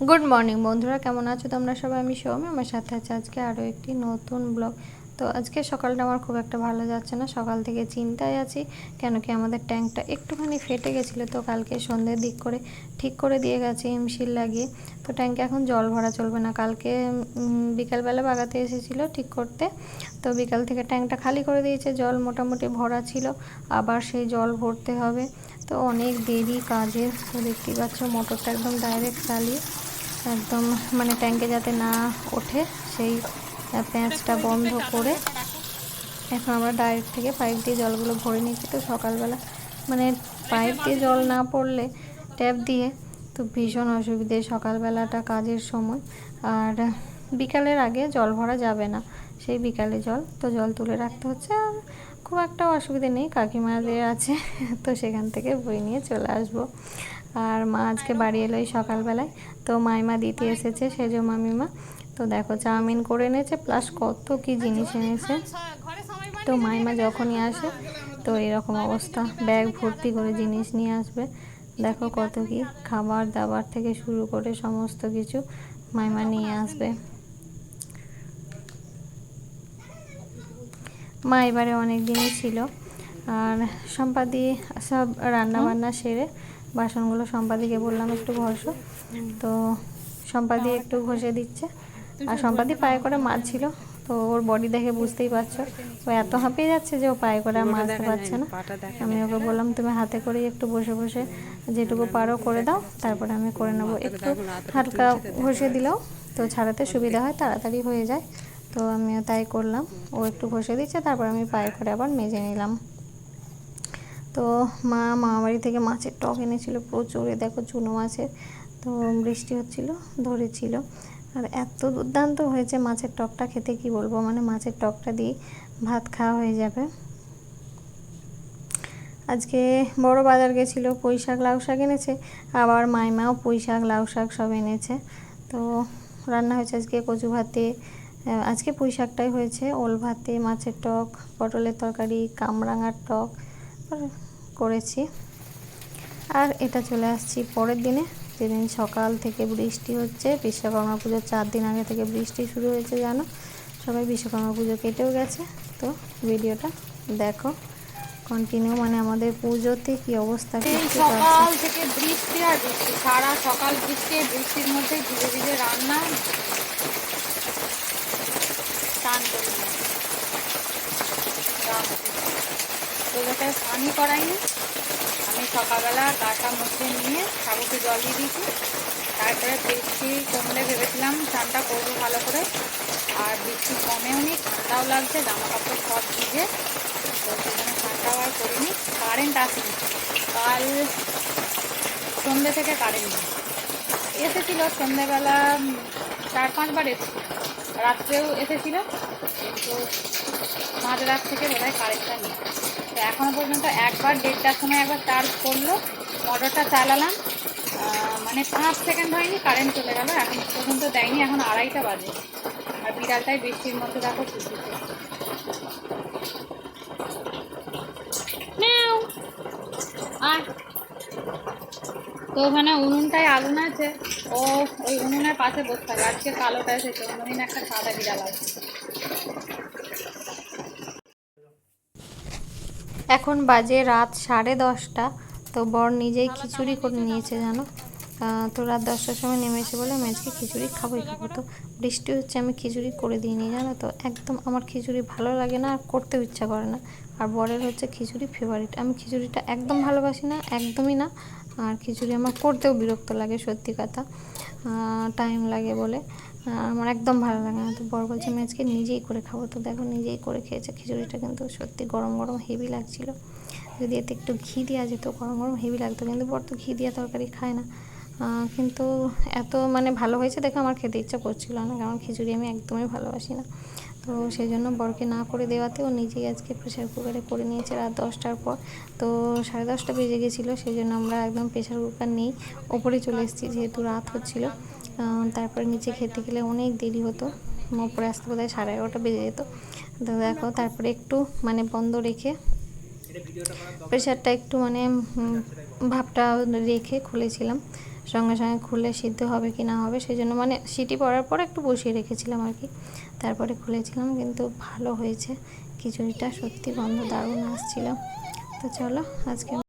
Good morning বন্ধুরা, কেমন আছো তোমরা সবাই? আমি সৌমি, আমার সাথে আছে আজকে আরও একটি নতুন ব্লগ। তো আজকে সকালটা আমার খুব একটা ভালো যাচ্ছে না, সকাল থেকে চিন্তায় আছি, কেন কি আমাদের ট্যাঙ্কটা একটুখানি ফেটে গেছিল, তো কালকে সন্ধ্যের দিক করে ঠিক করে দিয়ে গেছে এমসিল লাগিয়ে। তো ট্যাঙ্কে এখন জল ভরা চলবে না, কালকে বিকালবেলা বাগাতে এসেছিল ঠিক করতে। তো বিকাল থেকে ট্যাঙ্কটা খালি করে দিয়েছে, জল মোটামুটি ভরা ছিল, আবার সেই জল ভরতে হবে। তো অনেক দেরি কাজের তো দেখতেই পাচ্ছ, মোটরটা একদম ডাইরেক্ট চালিয়ে একদম মানে ট্যাঙ্কে যাতে না ওঠে, সেই প্যাঁচটা বন্ধ করে এখন আমরা ডাইরেক্ট থেকে পাইপ দিয়ে জলগুলো ভরে নিচ্ছি। তো সকালবেলা মানে পাইপ দিয়ে জল না পড়লে ট্যাপ দিয়ে তো ভীষণ অসুবিধে সকালবেলাটা কাজের সময়। আর বিকালের আগে জল ভরা যাবে না, সেই বিকালে জল। তো জল তুলে রাখতে হচ্ছে আর খুব একটা অসুবিধে নেই, কাকিমাদের আছে, তো সেখান থেকে বই নিয়ে চলে আসব। আর মা আজকে বাড়ি এলো এই সকালবেলায়। তো মাইমা দিতে এসেছে, সেজ মামিমা। তো দেখো, চাউমিন করে এনেছে প্লাস কত কি জিনিস এনেছে। তো মাইমা যখনই আসে, তো এরকম অবস্থা। ব্যাগ ভর্তি করে জিনিস নিয়ে আসবে। দেখো কত কি খাবার দাবার থেকে শুরু করে সমস্ত কিছু মাইমা নিয়ে আসবে। মা এবারে অনেক দিনই ছিল। আর সম্পাদি সব রান্না বান্না সেরে বাসনগুলো সম্পাদিকে বললাম একটু ঘষো। তো সম্পাদি একটু ঘষে দিচ্ছে। আর সম্পাদি পায়ে করে মাছ ছিল তো ওর বডি দেখে বুঝতেই পারছ। ও এত হাঁপিয়ে যাচ্ছে যে ও পায়ে করে আর মাছতে পারছে না। আমি ওকে বললাম, তুমি হাতে করেই একটু বসে বসে যেটুকু পারো করে দাও। তারপরে আমি করে নেব। একটু হালকা ঘষে দিলেও তো ছাড়াতে সুবিধা হয়, তাড়াতাড়ি হয়ে যায়। তো আমিও তাই করলাম। ও একটু ঘষে দিচ্ছে, তারপর আমি পায়ে করে আবার মেজে নিলাম। তো মা মামা বাড়ি থেকে মাছের টক এনেছিল প্রচুর দেখো চুনো মাছের। তো বৃষ্টি হচ্ছিল, ধরেছিল। আর এত দুর্দান্ত হয়েছে মাছের টকটা খেতে, কি বলব? মানে মাছের টকটা দিয়ে ভাত খাওয়া হয়ে যাবে। আজকে বড় বাজার গেছিল, পুঁই শাক, লাউ শাক এনেছে। আবার মাইমাও পুঁই শাক, লাউ শাক সব এনেছে। তো রান্না হয়েছে আজকে কচু ভাতে। আজকে পুঁই শাকটাই হয়েছে। ওল ভাতে, মাছের টক, পটলের তরকারি, কামরাঙার টক। করেছি। আর এটা চলে আসছি পরের দিনে। যেদিন সকাল থেকে বৃষ্টি হচ্ছে বিশ্বকর্মা পুজোর চার দিন আগে থেকে বৃষ্টি শুরু হয়েছে জানো? সবাই বিশ্বকর্মা পুজো কেটেও গেছে। তো ভিডিওটা দেখো কন্টিনিউ মানে আমাদের পুজোতে কি অবস্থা সকাল থেকে বৃষ্টি আর বৃষ্টি সারা সকাল বৃষ্টি বৃষ্টির মধ্যে ধীরে ধীরে রান্না স্নান করি না। রাম। তোদেরকে স্নানই করাইনি। আমি সকালবেলা গাটা মুখে নিয়ে ঠাকুরকে জল দিয়ে দিয়েছি। তারপরে বৃষ্টি কমলে ভেবেছিলাম স্নানটা করব ভালো করে। আর বৃষ্টি কমেও নি, ঠান্ডাও লাগছে জামা কাপড় সব ভিজে। তো সেখানে স্নানটাও আর করিনি কারেন্ট আসেনি। কাল সন্ধ্যে থেকে কারেন্ট নেই। এসেছিল সন্ধ্যেবেলা চার পাঁচবার এসেছিল। রাত্রেও এসেছিল, কিন্তু মাঝ রাত থেকে বোধহয় কারেন্টটা নেই। তো এখনও পর্যন্ত একবার দেড়টার সময় একবার চার্জ করল। মোটরটা চালালাম। মানে পাঁচ সেকেন্ড হয়নি কারেন্ট চলে গেল। এখন পর্যন্ত দেয়নি, এখন আড়াইটা বাজে। আর বিড়ালটাই বৃষ্টির মধ্যে দেখো খুশিতে। আয়। তো ওখানে উনুনটায় আগুন আছে। ও, ওই উনুনের পাশে বসতে থাকে। আজকে কালোটা এসেছে। অন্যদিন একটা সাদা বিড়াল আছে। এখন বাজে রাত সাড়ে দশটা, তো বর নিজেই খিচুড়ি করে নিয়েছে, জানো? তো রাত দশটার সময় নেমেছে বলে, আমি আজকে খিচুড়ি খাবোই খাব। তো বৃষ্টি হচ্ছে, আমি খিচুড়ি করে দিইনি জানো তো? একদম আমার খিচুড়ি ভালো লাগে না, আর করতেও ইচ্ছা করে না। আর বরের হচ্ছে খিচুড়ি ফেভারিট আমি খিচুড়িটা একদম ভালোবাসি না, একদমই না। আর খিচুড়ি আমার করতেও বিরক্ত লাগে, সত্যি কথা। টাইম লাগে বলে। আমার একদম ভালো লাগে না। তো বর বলছে, আমি আজকে নিজেই করে খাব। তো দেখো, নিজেই করে খেয়েছে। খিচুড়িটা কিন্তু সত্যি গরম গরম হেভি লাগছিল। যদি এতে একটু ঘি দেওয়া যেত, গরম গরম হেভি লাগতো। কিন্তু বর তো ঘি দেওয়া তরকারি খায় না। কিন্তু এত মানে ভালো হয়েছে দেখে আমার খেতে ইচ্ছা করছিল না। কারণ খিচুড়ি আমি একদমই ভালোবাসি না। তো সেই জন্য বরকে না করে দেওয়াতে ও নিজেই আজকে প্রেশার কুকারে করে নিয়েছে রাত দশটার পর। তো সাড়ে দশটা বেজে গেছিল সেই জন্য আমরা একদম প্রেশার কুকার নেই, ওপরে চলে এসেছি যেহেতু রাত হচ্ছিল। তারপরে নিচে খেতে গেলে অনেক দেরি হতো, ওপরে আসতে বোধহয় সাড়ে এগারোটা বেজে যেত। তো দেখো, তারপরে একটু মানে বন্ধ রেখে প্রেশারটা একটু মানে ভাবটা রেখে খুলেছিলাম। সঙ্গে সঙ্গে খুলে সিদ্ধ হবে কি না হবে সেই জন্য মানে সিটি পড়ার পর একটু বসিয়ে রেখেছিলাম আর কি। তারপরে খুলেছিলাম কিন্তু ভালো হয়েছে। খিচুড়িটা সত্যি বন্ধ, দারুণ আসছিল। তো চলো আজকে